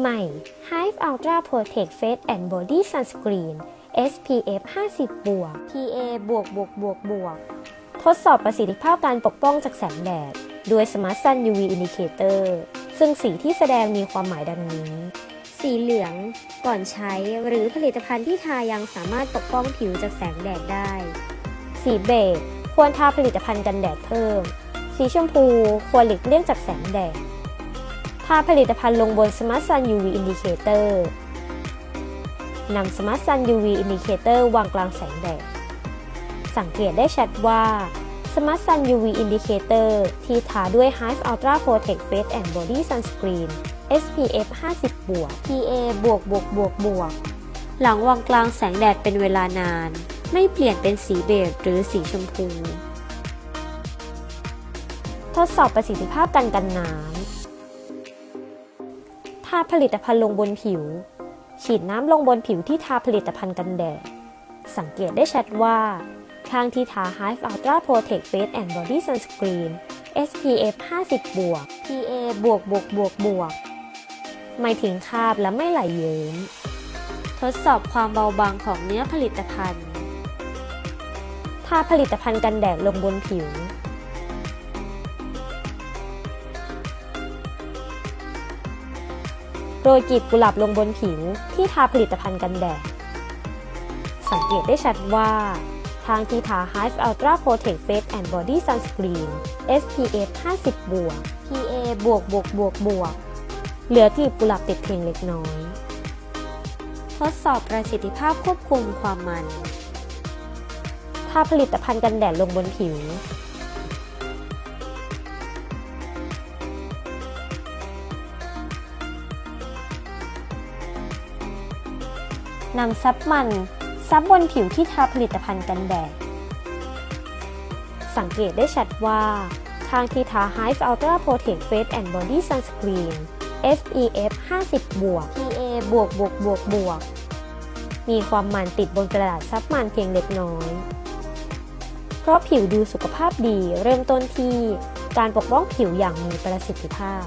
ใหม่ Hive Ultra Protect Face and Body Sunscreen SPF 50บวก PA บวกบวกบวกบวกทดสอบประสิทธิภาพการปกป้องจากแสงแดด ด้วย Smart Sun UV Indicator ซึ่งสีที่แสดงมีความหมายดังนี้ สีเหลือง ก่อนใช้หรือผลิตภัณฑ์ที่ทายังสามารถปกป้องผิวจากแสงแดดได้ สีเบจควรทาผลิตภัณฑ์กันแดดเพิ่ม สีชมพูควรหลีกเลี่ยงจากแสงแดด ทาผลิตภัณฑ์ลงบน Smart Sun UV Indicator นำ Smart Sun UV Indicator วางกลางแสงแดด สังเกตได้ชัดว่า Smart Sun UV Indicator ที่ทาด้วย Hive Ultra Protect Face and Body Sunscreen SPF 50 บวก PA บวกบวกบวกบวก หลังวางกลางแสงแดดเป็นเวลานาน ไม่เปลี่ยนเป็นสีเบจหรือสีชมพู ทดสอบประสิทธิภาพกันกันน้ำาผลิตภัณฑ์ลงบนผิว ฉีดน้ำลงบนผิวที่ทาผลิตภัณฑ์กันแดด สังเกตได้ชัดว่าข้างที่ทา Hive Ultra Protect Face and Body Sunscreen SPF 50 บวก PA บวกบวกบวกบวก ไม่ถึงคราบและไม่ไหลเยิ้ม ทดสอบความเบาบางของเนื้อผลิตภัณฑ์ ทาผลิตภัณฑ์กันแดดลงบนผิว โรยกลีบกุหลาบลงบนผิวที่ทาผลิตภัณฑ์กันแดด สังเกตได้ชัดว่า ทางทีทา Hive Ultra Protect Face and Body Sunscreen SPF 50บวก PA บวกบวกบวกบวกเหลือกลีบกุหลาบติดเพียงเล็กน้อย ทดสอบประสิทธิภาพควบคุมความมันทาผลิตภัณฑ์กันแดดลงบนผิว นำซับมันซับบนผิวที่ทาผลิตภัณฑ์กันแดด สังเกตได้ชัดว่า ทางที่ทา Hive Ultra Protect Face and Body Sunscreen SPF 50บวก PA บวกบวกบวกบวก มีความมันติดบนกระดาษซับมันเพียงเล็กน้อย เพราะผิวดูสุขภาพดีเริ่มต้นที่การปกป้องผิวอย่างมีประสิทธิภาพ